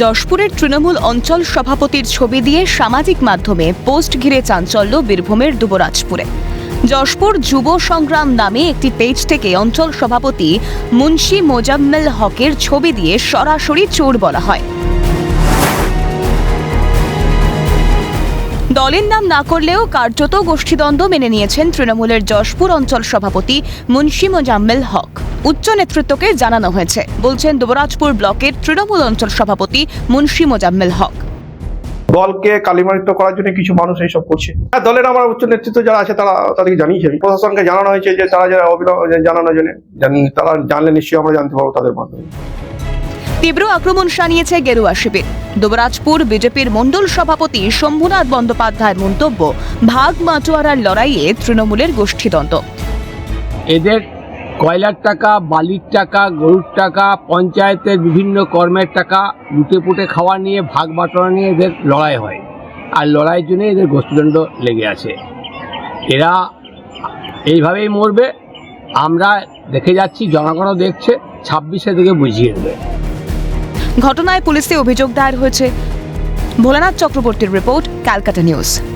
যশপুরের তৃণমূল অঞ্চল সভাপতির ছবি দিয়ে সামাজিক মাধ্যমে পোস্ট ঘিরে চাঞ্চল্য বীরভূমের দুবরাজপুরে। যশপুর যুব সংগ্রাম নামে একটি পেজ থেকে অঞ্চল সভাপতি মুন্সি মোজাম্মেল হকের ছবি দিয়ে সরাসরি চোর বলা হয়। দলের নাম না করলেও কার্যত গোষ্ঠীদ্বন্দ্ব মেনে নিয়েছেন তৃণমূলের যশপুর অঞ্চল সভাপতি মুন্সি মোজাম্মেল হক। উচ্চ নেতৃত্বকে জানানো হয়েছে বলছেন দুবরাজপুর ব্লকের তৃণমূল অঞ্চল সভাপতি মুন্সি মোজাম্মেল হক। দলকে কালিমালিত করার জন্য কিছু মানুষ এইসব করছে। হ্যাঁ, দলের আমার উচ্চ নেতৃত্ব যারা আছে তারা তাদেরকে জানিয়েছে প্রশাসনকে জানানো হয়েছে যে তারা যারা অভিনয় জানানোর জন্য তারা জানলে নিশ্চয়ই আমরা জানতে পারব তাদের মাধ্যমে। তীব্র আক্রমণ শানিয়েছে গেরুয়া শিবির। দুবরাজপুর বিজেপির মণ্ডল সভাপতি শম্ভুনাথ বন্দ্যোপাধ্যায়ের মন্তব্য, ভাগ মাটোয়ারার লড়াইয়ে তৃণমূলের গোষ্ঠীদ্বন্দ্ব। এদের কয়লার টাকা, বালির টাকা, গরুর টাকা, পঞ্চায়েতের বিভিন্ন কর্মের টাকা, লুটে পুটে খাওয়া নিয়ে, ভাগ বাটোয়ারা নিয়ে এদের লড়াই হয়। আর লড়াইয়ের জন্য এদের গোষ্ঠীদণ্ড লেগে আছে। এরা এইভাবেই মরবে। আমরা দেখে যাচ্ছি, জনগণও দেখছে, ছাব্বিশে থেকে বুঝিয়ে দেবে। ঘটনায় পুলিশে অভিযোগ দায়ের হয়েছে। ভোলানাথ চক্রবর্তীর রিপোর্ট ক্যালকাটা নিউজ।